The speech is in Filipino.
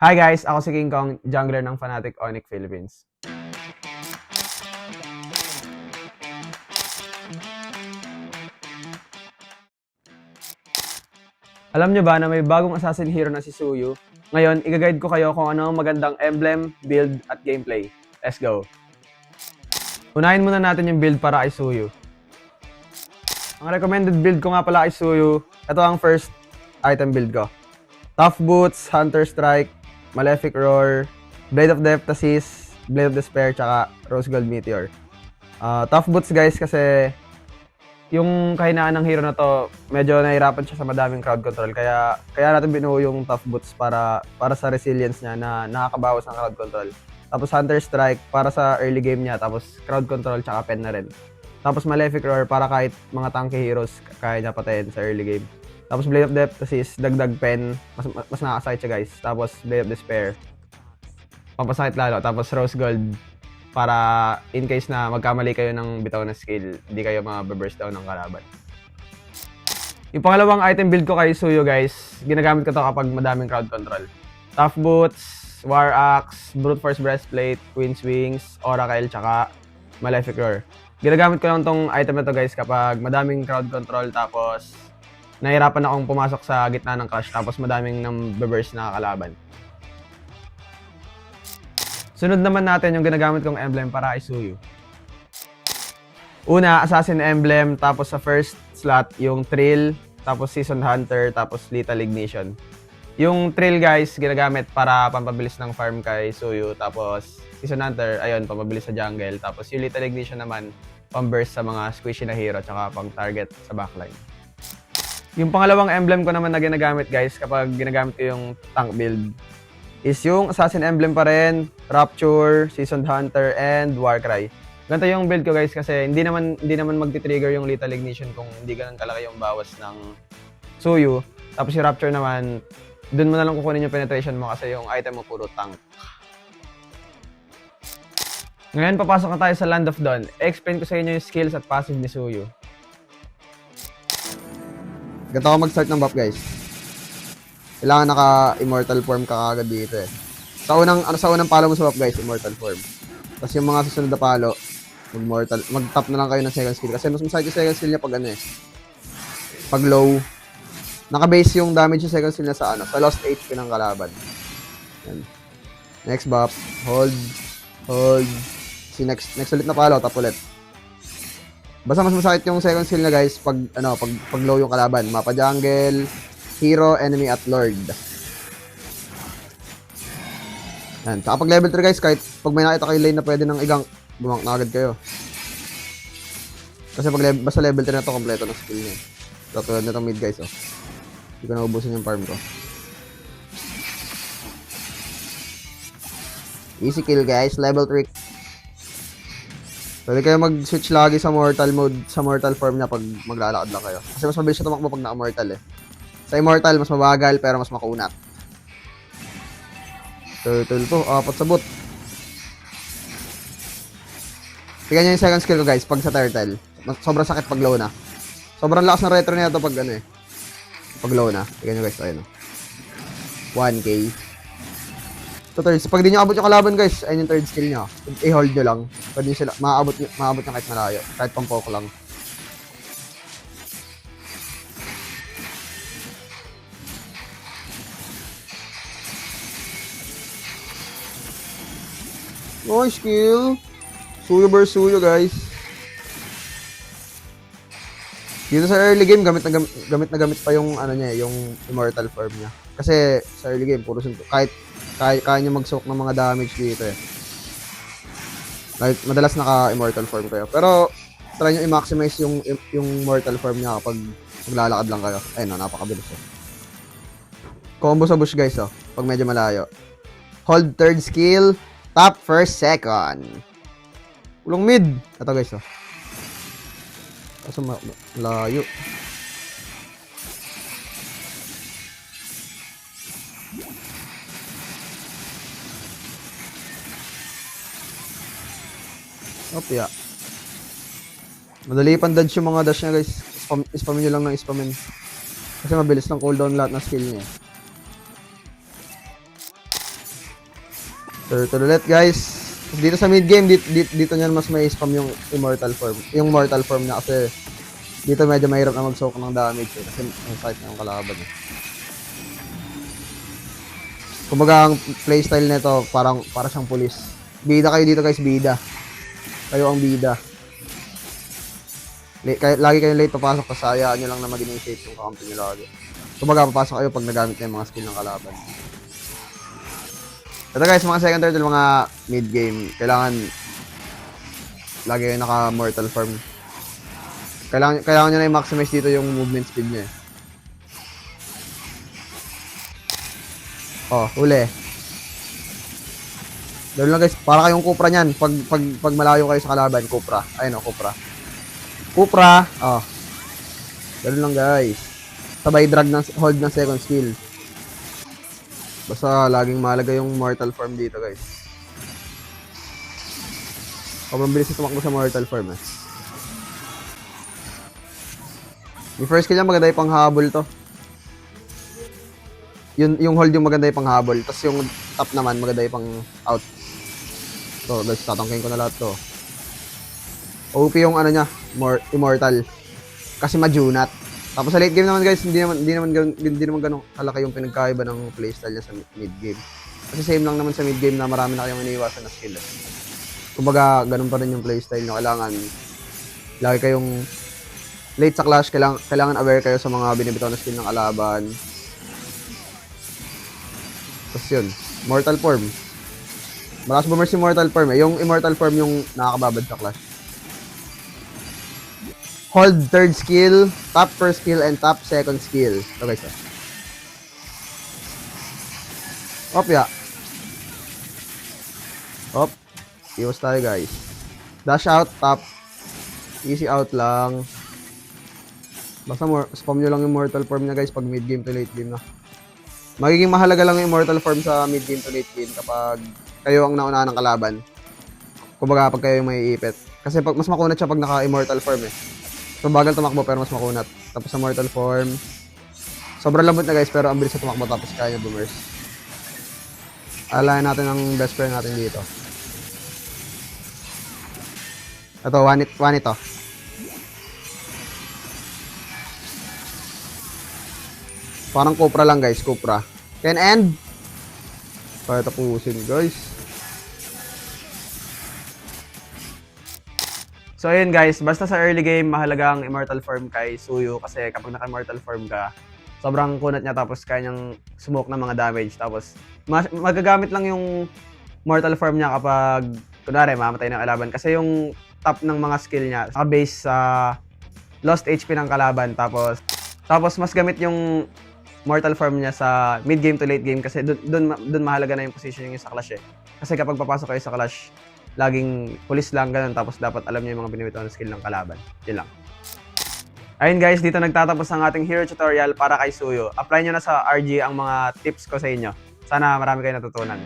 Hi guys, ako si King Kong, jungler ng Fnatic Onyx Philippines. Alam nyo ba na may bagong assassin hero na si Suyu? Ngayon, igaguide ko kayo kung ano ang magandang emblem, build, at gameplay. Let's go! Unahin muna natin yung build para kay Suyu. Ang recommended build ko nga pala kay Suyu, ito ang first item build ko. Tough Boots, Hunter Strike, Malefic Roar, Blade of Dephtasis, Blade of Despair, tsaka Rose Gold Meteor. Ah, tough Boots guys kasi yung kahinaan ng hero na to, medyo nahirapan siya sa madaming crowd control. Kaya kaya natin binuo yung Tough Boots para para sa resilience niya na nakakabawas ng crowd control. Tapos Hunter Strike para sa early game niya, tapos crowd control tsaka pen na rin. Tapos Malefic Roar para kahit mga tanky heroes kaya niya patayin sa early game. Tapos Blade of Dephtasis, dagdag pen, mas, mas, nakakasakit siya guys. Tapos Blade of Despair, pampasakit lalo. Tapos Rose Gold, para in case na magkamali kayo ng bitaw na skill, hindi kayo mababurst down ng kalaban. Yung pangalawang item build ko kay Suyo guys, ginagamit ko to kapag madaming crowd control. Tough Boots, War Axe, Brute Force Breastplate, Queen's Wings, Oracle, tsaka Malefic Roar. Ginagamit ko lang tong item na to guys kapag madaming crowd control tapos nahirapan akong pumasok sa gitna ng crush tapos madaming burst na kalaban. Sunod naman natin yung ginagamit kong emblem para Suyu. Una, Assassin Emblem, tapos sa first slot, yung Trill, tapos Season Hunter, tapos Lethal Ignition. Yung Trill guys, ginagamit para pampabilis ng farm kay Suyu, tapos Season Hunter, ayun, pampabilis sa jungle, tapos yung Lethal Ignition naman, pamburst sa mga squishy na hero, tsaka pang target sa backline. Yung pangalawang emblem ko naman na ginagamit guys, kapag ginagamit ko yung tank build, is yung Assassin Emblem pa rin, Rapture, Seasoned Hunter, and Warcry. Ganito yung build ko guys kasi hindi naman hindi naman magti-trigger yung Lethal Ignition kung hindi ganun kalaki yung bawas ng Suyu. Tapos yung Rapture naman, dun mo na lang kukunin yung penetration mo kasi yung item mo puro tank. Ngayon, papasok na tayo sa Land of Dawn. Explain ko sa inyo yung skills at passive ni Suyu. Ganito ako mag-start ng buff, guys. Kailangan naka-immortal form ka kagad dito eh. Sa unang, ano, sa unang palo mo sa buff, guys, immortal form. Tapos yung mga susunod na palo, mag-mortal, mag-tap na lang kayo ng second skill. Kasi mas masakit yung second skill niya pag ano eh. Pag low. Naka-base yung damage yung second skill niya sa ano, sa lost HP ng kalaban. Yan. Next buff, hold, hold. Si next, next ulit na palo, tap ulit. Basta mas masakit yung second skill niya guys pag ano, pag, pag low yung kalaban. Mapa jungle, hero, enemy at lord. Yan. Saka pag level 3 guys, kahit pag may nakita kayo lane na pwede nang igang, bumank na agad kayo. Kasi pag level, basta level 3 na to, kompleto ng skill niya. So, tulad na itong mid guys, oh. Hindi ko naubusin yung farm ko. Easy kill guys, level 3. Pwede kayo mag-switch lagi sa mortal mode, sa mortal form niya pag maglalakad lang kayo. Kasi mas mabilis siya tumakbo pag naka-mortal eh. Sa immortal, mas mabagal pero mas makunat. Turtle to, apat sa boot. Tingnan nyo yung second skill ko guys, pag sa turtle. Mas- Sobrang sakit pag low na. Sobrang lakas ng retro niya to pag ano eh. Pag low na. Tingnan nyo guys, ayun oh. 1k. Ito third, pag di nyo abot yung kalaban guys, ayun yung third skill nyo. I-hold nyo lang. Pwede nyo sila, maaabot nyo, maaabot nyo kahit malayo. Kahit pang poke lang. Nice skill. Suyo versus suyo guys. Dito sa early game, gamit na gamit, gamit na gamit pa yung ano niya, yung immortal form niya. Kasi sa early game, puro suntok. Kahit kaya, kaya niya mag-soak ng mga damage dito eh. Kahit madalas naka-immortal form kayo. Pero try nyo i-maximize yung yung mortal form niya kapag maglalakad lang kayo. Ayun, no, napakabilis eh. Combo sa bush guys, oh. Pag medyo malayo. Hold third skill. Top first second. Ulong mid. Ito guys, oh. Kaso ma- layo. Opya. Madali pang dodge yung mga dash niya guys. Spam, spamin nyo lang ng spamin. Kasi mabilis lang cooldown lahat ng skill niya. Turtle ulit, guys. Dito sa mid game, dito, dito, dito niyan mas may spam yung immortal form. Yung mortal form niya kasi dito medyo mahirap na mag-soak ng damage eh, kasi ang fight yung kalaban eh. Kumbaga ang playstyle nito parang para siyang pulis. Bida kayo dito guys, bida. Kayo ang bida. Kayo, lagi kayong late papasok kasi hayaan nyo lang na mag-initiate yung kakampi nyo lagi. Kumbaga papasok kayo pag nagamit na yung mga skill ng kalaban. Ito guys, mga second turtle, mga mid game, kailangan lagi kayo naka mortal form. Kailangan, kailangan nyo na i-maximize dito yung movement speed nyo eh. Oh, huli. Doon lang guys, para kayong Cupra niyan. Pag, pag, pag malayo kayo sa kalaban, Cupra. Ayun oh, Cupra. Cupra. Oh. Doon lang guys. Sabay drag ng hold ng second skill. Basta laging mahalaga yung mortal form dito guys. Sobrang bilis na tumakbo sa mortal form eh. Yung first skill niya maganda yung panghabol to. Yun, yung hold yung maganda yung panghabol. Tapos yung top naman maganda yung pang out. So guys, tatangkain ko na lahat to. OP yung ano niya, more, immortal. Kasi majunat. Tapos sa late game naman guys, hindi naman hindi naman ganun, hindi naman ganun kalaki yung pinagkaiba ng playstyle niya sa mid game. Kasi same lang naman sa mid game na marami na kayong iniiwasan na skill. Kumbaga, ganun pa rin yung playstyle nyo. Kailangan lagi kayong late sa clash, kailangan, kailangan aware kayo sa mga binibitaw na skill ng kalaban. Tapos yun, Mortal Form. Malakas bummer si Mortal Form eh. Yung Immortal Form yung nakakababad sa clash. Hold third skill, top first skill, and top second skill. Guys. Oh. Op, ya. Op. Iwas tayo guys. Dash out, top. Easy out lang. Basta more, spam nyo lang yung mortal form niya guys pag mid game to late game na. Magiging mahalaga lang yung immortal form sa mid game to late game kapag kayo ang nauna ng kalaban. Kumbaga pag kayo yung may ipit. Kasi pag mas makunat siya pag naka-immortal form eh. So bagal tumakbo pero mas makunat. Tapos sa mortal form, sobrang lambot na guys pero ang bilis na tumakbo tapos kaya niya boomers. Alayan natin ang best friend natin dito. Ito, one it, one ito. Parang Cupra lang guys, Cupra. Can end. Kaya tapusin guys. So ayun guys, basta sa early game, mahalaga ang immortal form kay Suyu kasi kapag naka-immortal form ka, sobrang kunat niya tapos kaya niyang smoke ng mga damage. Tapos ma- magagamit lang yung mortal form niya kapag, kunwari, mamatay ng kalaban. Kasi yung top ng mga skill niya, naka-base sa lost HP ng kalaban. Tapos, tapos mas gamit yung mortal form niya sa mid game to late game kasi dun, dun mahalaga na yung positioning niya sa clash eh. Kasi kapag papasok kayo sa clash, laging pulis lang ganun tapos dapat alam niyo yung mga binibitaw na skill ng kalaban. Yun lang. Ayun guys, dito nagtatapos ang ating hero tutorial para kay Suyo. Apply nyo na sa RG ang mga tips ko sa inyo. Sana marami kayo natutunan.